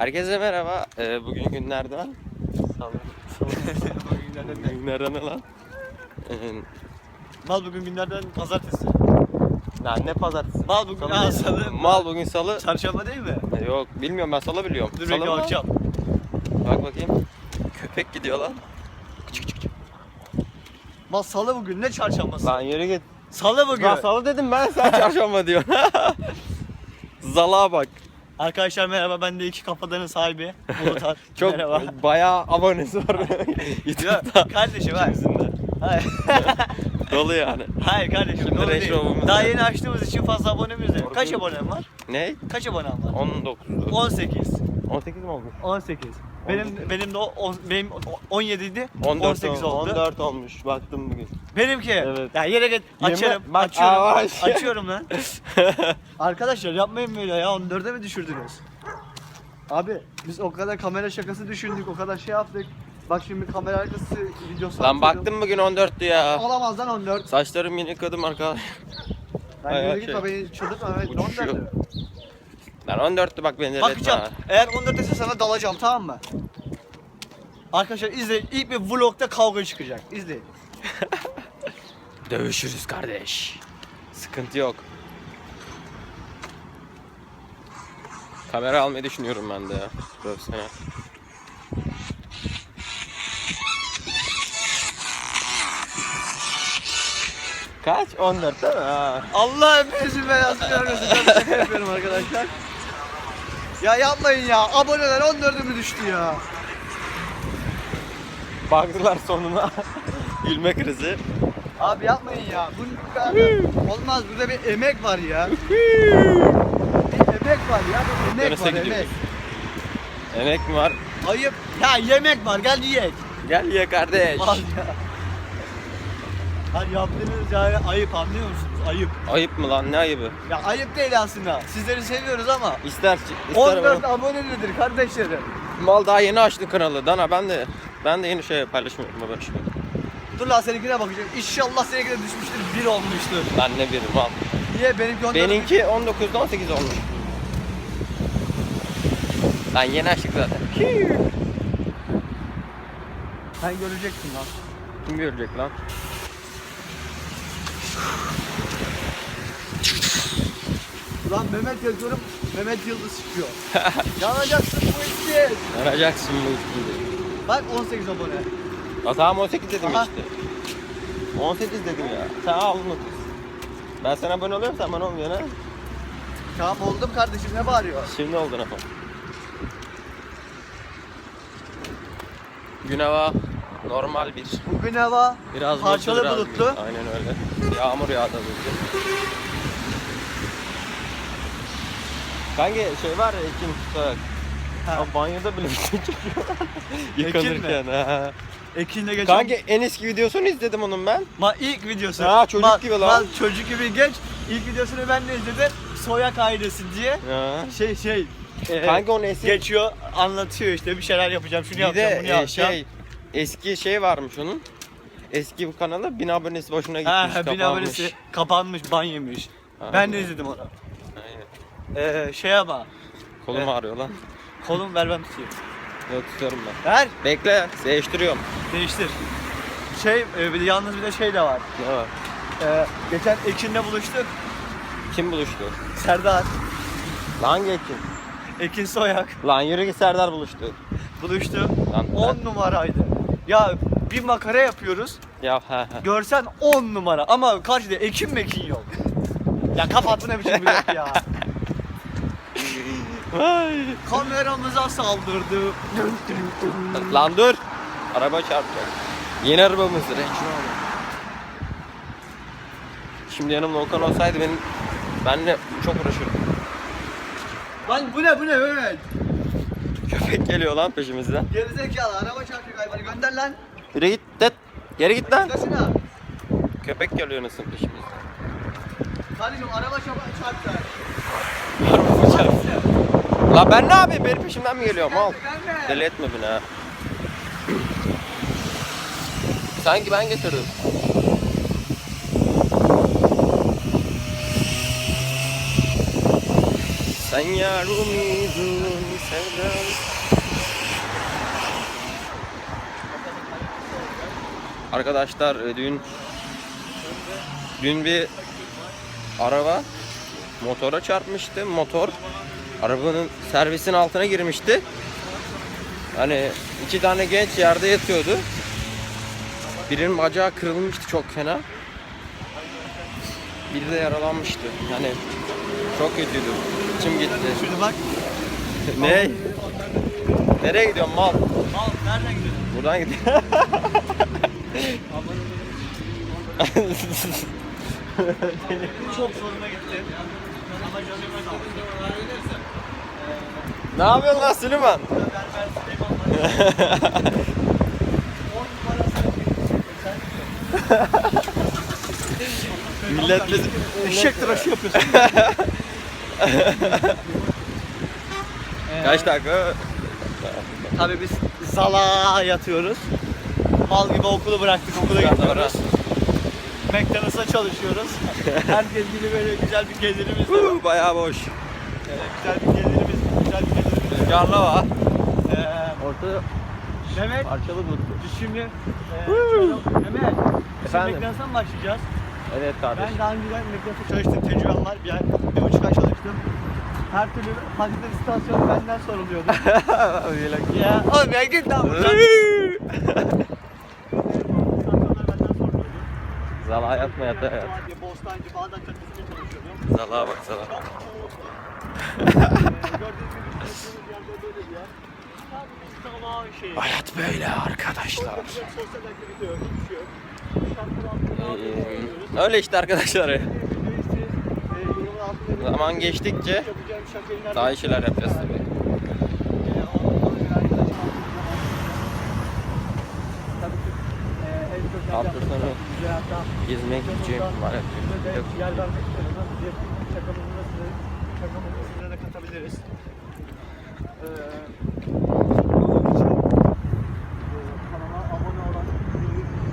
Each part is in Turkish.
Herkese merhaba. Ee, bugün günlerden. Salı. Bugün günlerden ne lan? Ee, Mal bugün günlerden pazartesi. lan ne pazartesi? Mal bugün Salı Aa, değil. salı. Mal bugün salı. Çarşamba değil mi? Ee, Yok bilmiyorum ben salı biliyorum. Dur salı bekle mı? bakacağım. Bak bakayım. Köpek gidiyor lan. Mal salı bugün ne çarşambası? Lan yürü git. Salı bugün. Lan salı dedim ben sen çarşamba diyorsun. Zala bak. Arkadaşlar merhaba ben de iki kafadanın sahibi. Çok merhaba. bayağı abonesi var YouTube'da. kardeşim hayır. Hayır. Dolu yani. hayır kardeşim. Şimdi Range değil. Daha yeni açtığımız için fazla abonemiz yok. Kaç abonem var? Ne? Kaç abonem var? 19. 18. 18 mi olmuş? 18. Benim benim de o, on, benim 17 idi. 14 18 oldu. 14 olmuş baktım bugün. Benimki. Evet. Ya yere git açarım. Bak, açıyorum. aa, bak. açıyorum lan. Arkadaşlar yapmayın böyle ya. 14'e mi düşürdünüz? Abi biz o kadar kamera şakası düşündük, o kadar şey yaptık. Bak şimdi kamera arkası videosu Lan atıyorum. baktım bugün 14'tü ya. Olamaz lan 14. Saçlarım yeni yıkadım arkadaş. Ben Bayağı yürü git şey. beni çıldırtma. Evet, Uçuşuyor. 14. Lan 14'tü bak beni de Bakacağım. Eğer 14 ise sana dalacağım tamam mı? Arkadaşlar izleyin. İlk bir vlogda kavga çıkacak. İzleyin. Dövüşürüz kardeş. Sıkıntı yok. Kamera almayı düşünüyorum ben de ya. Profesyonel. Kaç? 14 değil mi? Ha. Allah hepinizin belasını vermesin. Ben şaka yapıyorum arkadaşlar. Ya yapmayın ya. Aboneler 14'e mi düştü ya? Baktılar sonuna. Gülme krizi. Abi yapmayın ya. Bu kadar olmaz. Burada bir emek var ya. bir emek var ya. Bir emek Neresi var gidiyoruz? emek. Emek mi var? Ayıp. Ya yemek var. Gel yiyek. Gel ye kardeş. Al ya. Hani yaptığınız yani ayıp anlıyor musunuz? Ayıp. Ayıp mı lan? Ne ayıbı? Ya ayıp değil aslında. Sizleri seviyoruz ama İster, ister 14 bana- abone nedir kardeşlerim? Mal daha yeni açtı kanalı. Dana ben de ben de yeni şey paylaşmıyorum haber şey. Dur lan seninkine bakacağım. İnşallah seninki de düşmüştür. 1 olmuştur. Ben ne birim mal. Niye benimki 14 Benimki 19'da 18 olmuş. Lan yeni açtık zaten. Sen göreceksin lan. Kim görecek lan? Ulan Mehmet yazıyorum. Mehmet Yıldız çıkıyor. Yanacaksın bu işi. Arayacaksın bu üstünde. Bak 18 abone. Ya tamam 18 dedim Aha. işte. 18 dedim ya. Sen al 19. Ben sana abone oluyorum sen bana olmuyorsun ha. Tamam oldum kardeşim ne bağırıyor? Şimdi oldun ama. Gün hava normal bir. Bugün hava Biraz Parçalı bulutlu. bir- Aynen öyle. Yağmur yağdı az önce. Kanka şey var ya Ekin Soyak. Ha. Abi banyoda bile bir şey çekiyor. Ekin mi? Yıkanırken ha. Ekin'le geçen... Kanka en eski videosunu izledim onun ben. Ma ilk videosu. Ha, çocuk gibi lan. Ma, çocuk gibi geç. İlk videosunu ben de izledim. Soyak ailesi diye. Ha. Şey şey. e, Kanka onun eski geçiyor anlatıyor işte bir şeyler yapacağım şunu bir yapacağım de bunu e, yapacağım. şey eski şey varmış onun. Eski bu kanalı 1000 abonesi boşuna gitmiş. ha, bin kapanmış. abonesi kapanmış ban yemiş. Ha, Ben de izledim onu. Aynen. Ee, şey ama Kolum Evet. ağrıyor lan. kolum ver ben tutayım. Yok tutuyorum ben. Ver Bekle, değiştiriyorum. değiştir. Şey e, bir de yalnız bir de şey de var. Ne var? Ee, geçen Ekin'le buluştuk. Kim buluştu? Serdar, Lan hangi Ekin? Ekin Soyak Lan yürü git Serdar buluştu. buluştu. Lan 10 numaraydı. Ya bir makara yapıyoruz. Ya he he. Görsen 10 numara ama karşıda Ekin mekin yok. ya kapat bu ne biçim ya. Kameramıza saldırdı. Lan dur. Araba çarpacak. Yeni arabamız Range Rover. Şimdi yanımda Okan olsaydı benim benle çok uğraşırdım. Lan bu ne bu ne Mehmet? Köpek geliyor lan peşimizden. Gerizekalı araba çarpıyor hayvanı gönder lan. Yürü git det. Geri git lan. Gitmesine. Köpek geliyor nasıl peşimizden. Kardeşim araba çarptı çarptı. Araba çarpacak. La ben ne yapayım? Benim peşimden mi geliyor mal? Deli etme beni ha. Sanki ben getirdim. Sen yarım izin sevdam. Arkadaşlar e, dün dün bir araba motora çarpmıştı. Motor arabanın servisin altına girmişti. Hani iki tane genç yerde yatıyordu. Birinin bacağı kırılmıştı çok fena. Biri de yaralanmıştı. Yani çok kötüydü. İçim gitti. Şurada bak. ne? Nereye gidiyorsun mal? Al nereden gidiyorsun? Buradan gidiyor. Çok zoruma gitti. Ne yapıyorsun lan Süleyman? Millet bizi... Eşek tıraşı yapıyorsun. Kaç dakika? Tabii biz zala yatıyoruz. Mal gibi okulu bıraktık, okula gidiyoruz. McDonald's'a çalışıyoruz. Herkes gibi böyle güzel bir gelirimiz var. Huu, Bayağı boş. güzel bir gelirimiz, güzel bir gelirimiz var. Ee, Orta Mehmet, parçalı bulutlu. biz şimdi e, Mehmet, biz Efendim? McDonald's'a mı başlayacağız? Evet kardeşim. Ben daha önceden McDonald's'a çalıştım, tecrübem var. Bir, ay, bir buçuk ay çalıştım. Her türlü patates istasyonu benden soruluyordu. Öyle. ya, oğlum ya git lan buradan. İstasyonlar benden soruluyordu. Zala yatma yata yat. Bostancı, Bağdat Caddesi'nde çalışıyordum. Zala bak zala. Hayat böyle arkadaşlar. Öyle işte arkadaşlar. Zaman geçtikçe daha iyi şeyler yapacağız tabii. E, Hafta sonu Gezmek gideceğim var Yok. yer vermek istiyoruz. Şakamızı size de katabiliriz. Ee, için,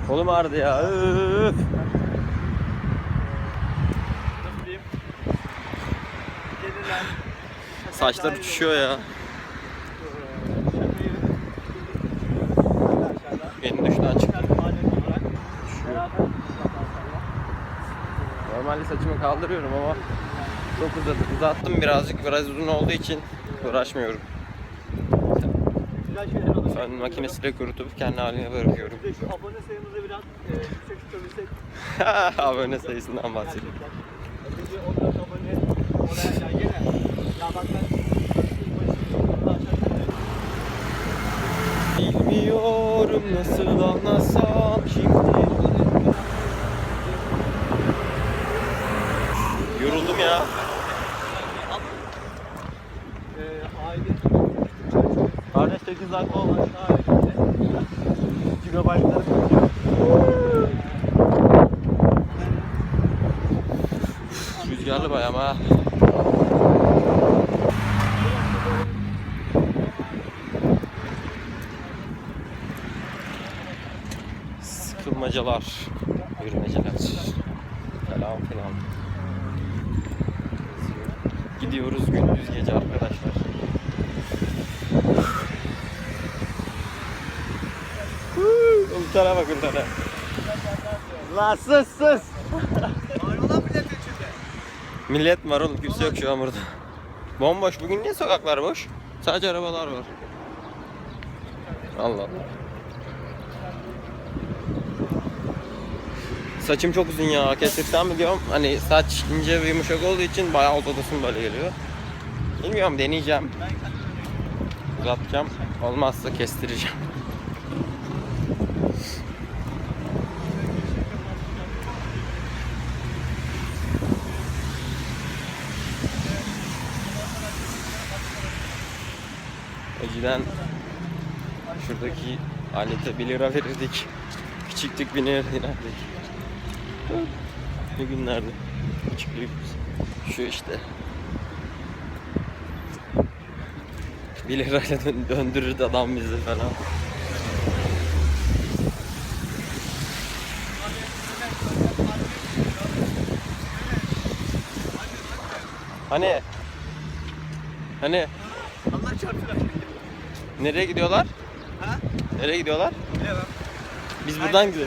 Kolum ağrıdı ya. Öf. Saçlar uçuşuyor ya. Beni duştan çık. Normalde saçımı kaldırıyorum ama çok uzadı. Uzattım birazcık. Biraz uzun olduğu için uğraşmıyorum. Fön makinesiyle kurutup kendi haline bırakıyorum. Abone sayımızı biraz e, yüksek tutabilsek. Abone sayısından bahsediyorum. Çünkü 14 abone oraya ya gene. Ya bak ben Bilmiyorum nasıl anlasam şimdi. Yoruldum ya. Kardeş 8 dakika olmuş kaçıyor. Rüzgarlı bayağı ama. Sıkılmacalar, yürümeceler falan filan. Gidiyoruz gündüz gece arkadaşlar. Ultara bak ultara. La sus sus. Hayrola milletin içinde. Millet var oğlum kimse yok şu an burada. Bomboş bugün niye sokaklar boş? Sadece arabalar var. Allah Allah. Saçım çok uzun ya. Kestirsem mi diyorum. Hani saç ince ve yumuşak olduğu için bayağı uzadasım böyle geliyor. Bilmiyorum deneyeceğim. Uzatacağım. Olmazsa kestireceğim. Önceden şuradaki alete 1 lira verirdik. Küçüktük 1 lira dinerdik. Ne günlerdi. Küçüklüğümüz. Şu işte. 1 lirayla dön- döndürürdü adam bizi falan. Hani? Hani? Allah çarpsın. Nereye gidiyorlar? Ha? Nereye gidiyorlar? Bilemem. Biz buradan gidiyoruz.